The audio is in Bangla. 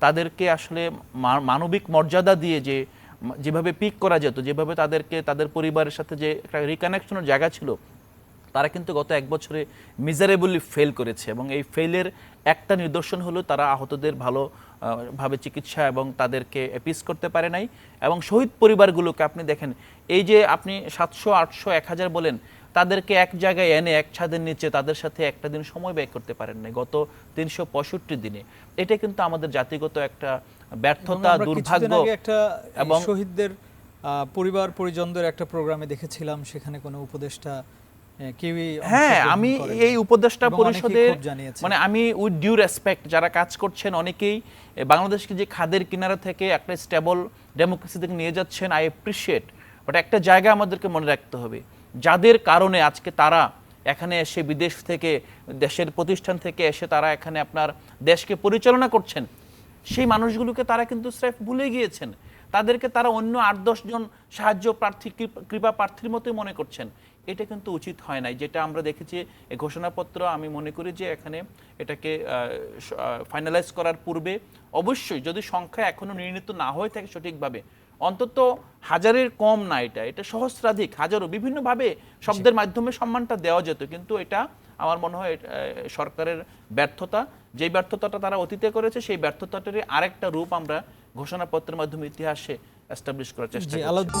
তাদেরকে আসলে মানবিক মর্যাদা দিয়ে যে, যেভাবে পিক করা যেত, যেভাবে তাদেরকে, তাদের পরিবারের সাথে যে একটা রিকানেকশনের জায়গা ছিল তারা কিন্তু গত এক বছরে মিজারেবলি ফেল করেছে এবং এই ফেলের একটা নিদর্শন হলো তারা আহতদের ভালো ভাবে চিকিৎসা এবং তাদেরকে অ্যাপিস করতে পারে নাই এবং শহীদ পরিবারগুলোকে আপনি দেখেন এই যে আপনি সাতশো আটশো এক হাজার বলেন তাদেরকে এক জায়গায় এনে এক ছাদের নিচে তাদের সাথে একটা দিন সময় ব্যয় করতে পারেন নাই গত তিনশো পঁয়ষট্টি দিনে। এটা কিন্তু আমাদের জাতিগত একটা ব্যর্থতা দুর্ভাগ্য একটা এবং- শহীদদের আহ, পরিবার পরিজনদের একটা প্রোগ্রামে দেখেছিলাম সেখানে কোনো উপদেষ্টা হ্যাঁ আমি এই উপদেষ্টা এবং অনেকেই পরিষদে ক্ষোভ জানিয়েছে। মানে আমি উইথ ডিউ রেসপেক্ট যারা কাজ করছেন অনেকেই বাংলাদেশকে যে খাদের কিনারা থেকে একটা স্টেবল ডেমোক্রেসি থেকে নিয়ে যাচ্ছেন আই অ্যাপ্রিসিয়েট। বাট একটা জায়গা আমাদেরকে মনে রাখতে হবে। যাদের কারণে আজকে তারা এখানে এসে বিদেশ থেকে দেশের প্রতিষ্ঠান থেকে এসে তারা এখানে আপনার দেশকে পরিচালনা করছেন সেই মানুষগুলোকে তারা কিন্তু স্রেফ ভুলে গিয়েছেন। তাদেরকে তারা অন্য আট দশজন সাহায্য প্রার্থী, কৃপা প্রার্থীর মতোই মনে করছেন। এটা কিন্তু উচিত হয় নাই। যেটা আমরা দেখেছি ঘোষণাপত্র আমি মনে করি যে এখানে এটাকে ফাইনালাইজ করার পূর্বে অবশ্যই যদি সংখ্যা এখনও নির্ণীত না হয়ে থাকে সঠিকভাবে, অন্তত হাজারের কম না এটা। এটা সহস্রাধিক, হাজারো, বিভিন্নভাবে শব্দের মাধ্যমে সম্মানটা দেওয়া যেত। কিন্তু এটা আমার মনে হয় সরকারের ব্যর্থতা, যেই ব্যর্থতাটা তারা অতীতে করেছে, সেই ব্যর্থতাটারই আরেকটা রূপ আমরা ঘোষণাপত্রের মাধ্যমে ইতিহাসে এস্টাবলিশ করার চেষ্টা আলাউদ্দিন